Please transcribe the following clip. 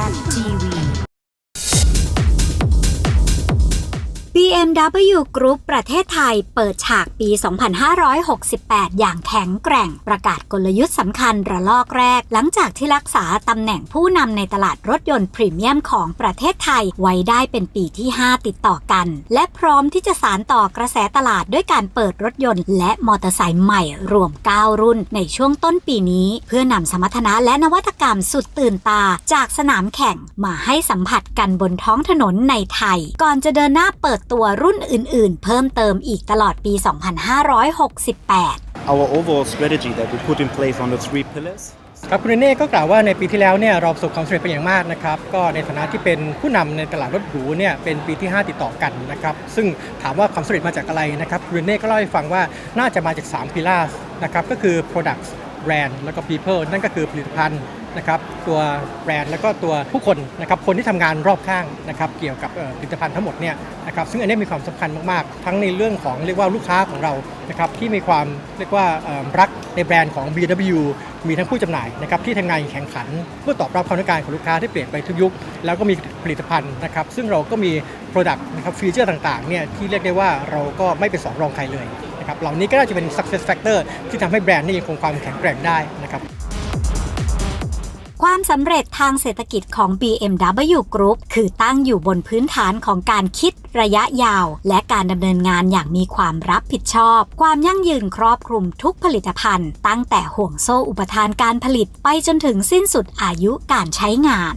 Sally TV. BMW Group ประเทศไทยเปิดฉากปี 2568 อย่างแข็งแกร่งประกาศกลยุทธ์สำคัญระลอกแรก หลังจากที่รักษาตำแหน่งผู้นำในตลาดรถยนต์พรีเมียมของประเทศไทยไว้ได้เป็นปีที่ 5 ติดต่อกัน และพร้อมที่จะสานต่อกระแสตลาดด้วยการเปิดรถยนต์และมอเตอร์ไซค์ใหม่รวม 9 รุ่น ในช่วงต้นปีนี้ เพื่อนำสมรรถนะและนวัตกรรมสุดตื่นตา จากสนามแข่งมาให้สัมผัสกันบนท้องถนนในไทย ก่อนจะเดินหน้าเปิดตัวรุ่นอื่นๆ เพิ่มเติมอีกตลอดปี 2568 our overall strategy that we put in place on the three pillars ครับคุณเรเน่ก็กล่าวว่าในปีที่แล้วเนี่ยเราประสบความสำเร็จเป็นอย่างมากนะครับก็ในฐานะที่เป็นผู้นำในตลาดรถหรูเนี่ยเป็นปีที่ 5 ติดต่อกันนะครับซึ่งถามว่าความสำเร็จมาจากอะไรนะครับคุณเรเน่ก็เล่าให้ฟังว่าน่าจะมาจาก3พิลาสนะครับก็คือ products brand แล้วก็ people นั่นก็คือผลิตภัณฑ์ นะครับตัวแบรนด์แล้วก็ตัวผู้คนนะครับคนที่ทำงานรอบข้างนะครับเกี่ยวกับผลิตภัณฑ์ทั้งหมดเนี่ยนะครับซึ่งอันนี้มีความสำคัญมากๆ ทั้งในเรื่องของเรียกว่าลูกค้าของเรานะครับที่มีความเรียกว่ารักในแบรนด์ของ BW มีทั้งผู้จำหน่ายนะครับที่ทำงานแข่งขันเพื่อตอบรับความต้องการของลูกค้าที่เปลี่ยนไปทุกยุค แล้วก็มีผลิตภัณฑ์นะครับซึ่งเราก็มี Product นะครับฟีเจอร์ต่างๆเนี่ยที่เรียกได้ว่าเราก็ไม่เป็นสองรองใครเลยนะครับเหล่านี้ก็น่าจะเป็น success factor ที่ทำให้แบรนด์นี่ยังคงความแข็งแกร่งได้นะครับ ความสำเร็จทางเศรษฐกิจของ BMW Group คือตั้งอยู่บนพื้นฐานของการคิดระยะยาว และการดำเนินงานอย่างมีความรับผิดชอบ ความยั่งยืนครอบคลุมทุกผลิตภัณฑ์ ตั้งแต่ห่วงโซ่อุปทานการผลิตไปจนถึงสิ้นสุดอายุการใช้งาน